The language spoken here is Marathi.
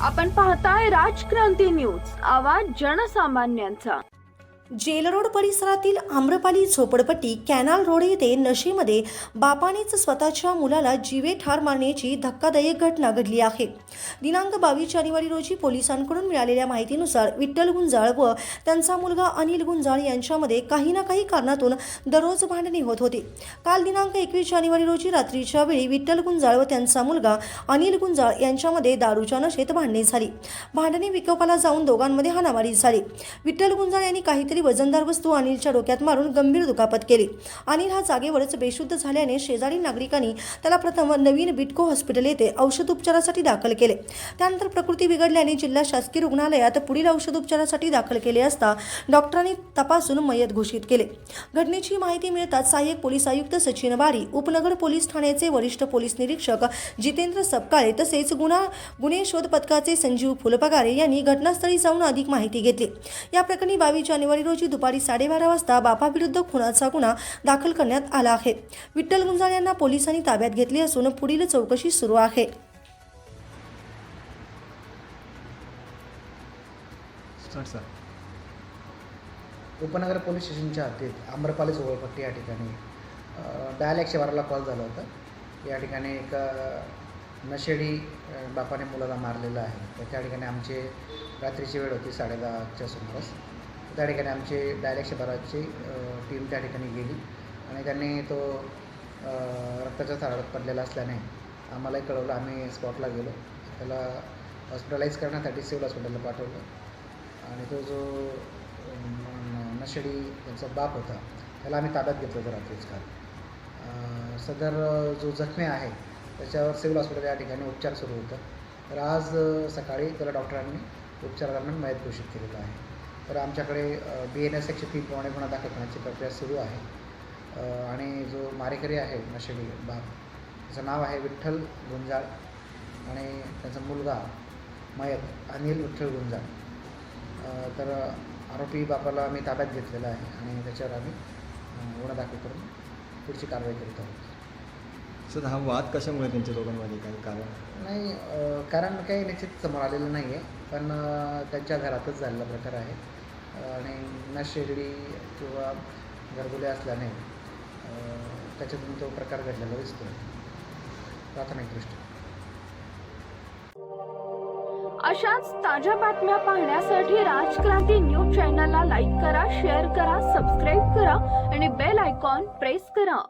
आपण पाहताय राजक्रांती न्यूज आवाज जनसामान्यांचा. जेल रोड परिसरातील आम्रपाली झोपडपट्टी कॅनाल रोड येथे नशेमध्ये बापानेच स्वतःच्या मुलाला जीवे ठार मारण्याची धक्कादायक घटना घडली आहे. दिनांक बावीस जानेवारी रोजी पोलिसांकडून मिळालेल्या माहितीनुसार विठ्ठल गुंजाळ व त्यांचा मुलगा अनिल गुंजाळ यांच्यामध्ये काही ना काही कारणातून दररोज भांडणे होत होती. काल दिनांक एकवीस जानेवारी रोजी रात्रीच्या वेळी विठ्ठल गुंजाळ व त्यांचा मुलगा अनिल गुंजाळ यांच्यामध्ये दारूच्या नशेत भांडणे झाली. भांडणे विकोपाला जाऊन दोघांमध्ये हाणामारी झाली. विठ्ठल गुंजाळ यांनी काहीतरी वजनदार वस्तू अनिलच्या डोक्यात मारून गंभीर दुखापत केली. अनिल हा जागेवरच बेशुद्ध झाल्याने शेजारी नागरिकांनी त्याला प्रथम नवीन बिटको हॉस्पिटल येथे औषधोपचारासाठी दाखल केले. त्यानंतर प्रकृती बिघडल्याने जिल्हा शासकीय रुग्णालयात पुढील औषधोपचारासाठी दाखल केले असता डॉक्टरांनी तपासून मयत घोषित केले. घटनेची माहिती मिळताच सहाय्यक पोलीस आयुक्त सचिन बारी उपनगर पोलीस ठाण्याचे वरिष्ठ पोलीस निरीक्षक जितेंद्र सपकाळे तसेच गुन्हा गुन्हे शोध पथकाचे संजीव फुलपगारे यांनी घटनास्थळी जाऊन अधिक माहिती घेतली. या प्रकरणी बावीस जानेवारी रोजी दुपारी साडेबारा वाजता बापाविरुद्ध खुनाचा गुन्हा दाखल करण्यात आला आहे. विठ्ठल गुंजाळ यांना पोलिसांनी ताब्यात घेतले असून पुढील चौकशी सुरू आहे. उपनगर पोलीस स्टेशनच्या हद्दीत आम्रपाली झोपडपट्टी या ठिकाणी डायल एकशे बाराला कॉल झाला होता. या ठिकाणी एक नशेडी बापाने मुलाला मारलेला आहे. तर त्या ठिकाणी आमचे रात्रीची वेळ होती साडेदहाच्या सुमारास. त्या ठिकाणी आमचे डायल एकशे टीम त्या ठिकाणी गेली. आणि त्यांनी तो रक्ताच्या थारात पडलेला असल्याने आम्हालाही कळवलं. आम्ही स्पॉटला गेलो. त्याला हॉस्पिटलाइज करण्यासाठी सिव्हिल हॉस्पिटलला पाठवलं. आणि तो जो अं, नशेडी त्यांचा बाप होता त्याला आम्ही ताब्यात घेतलं होतं रात्रीच काल. सदर जो जखमी आहे त्याच्यावर सिव्हिल हॉस्पिटल या ठिकाणी उपचार सुरू होतं. तर आज सकाळी त्याला डॉक्टरांनी उपचारादरम्यान मयत घोषित केलेलं आहे. तर आमच्याकडे बी एन एस एकशे तीन प्रमाणे गुन्हा दाखल करण्याची प्रक्रिया सुरू आहे. आणि जो मारेकरी आहे नशेडी बाप त्याचं नाव आहे विठ्ठल गुंजाळ आणि त्याचा मुलगा मयत अनिल विठ्ठल गुंजाळ. तर आरोपी बापाला आम्ही ताब्यात घेतलेला आहे आणि त्याच्यावर आम्ही गुन्हा दाखल करून पुढची कारवाई करीत आहोत. सर हा वाद कशामुळे त्यांच्या दोघांमध्ये काही कारण? नाही अ, कारण काही निश्चित समोर आलेलं नाही आहे पण अ, त्यांच्या घरातच झालेला प्रकार आहे. अ, आणि नशेडी किंवा घरगुले असल्याने अ, त्याच्यातून तो प्रकार घडलेला दिसतो प्राथमिकदृष्ट्या अशाच ताज्या बातम्या पाहण्यासाठी राजक्रांती न्यूज चॅनलला लाईक करा शेअर करा सबस्क्राईब करा आणि बेल आयकॉन प्रेस करा.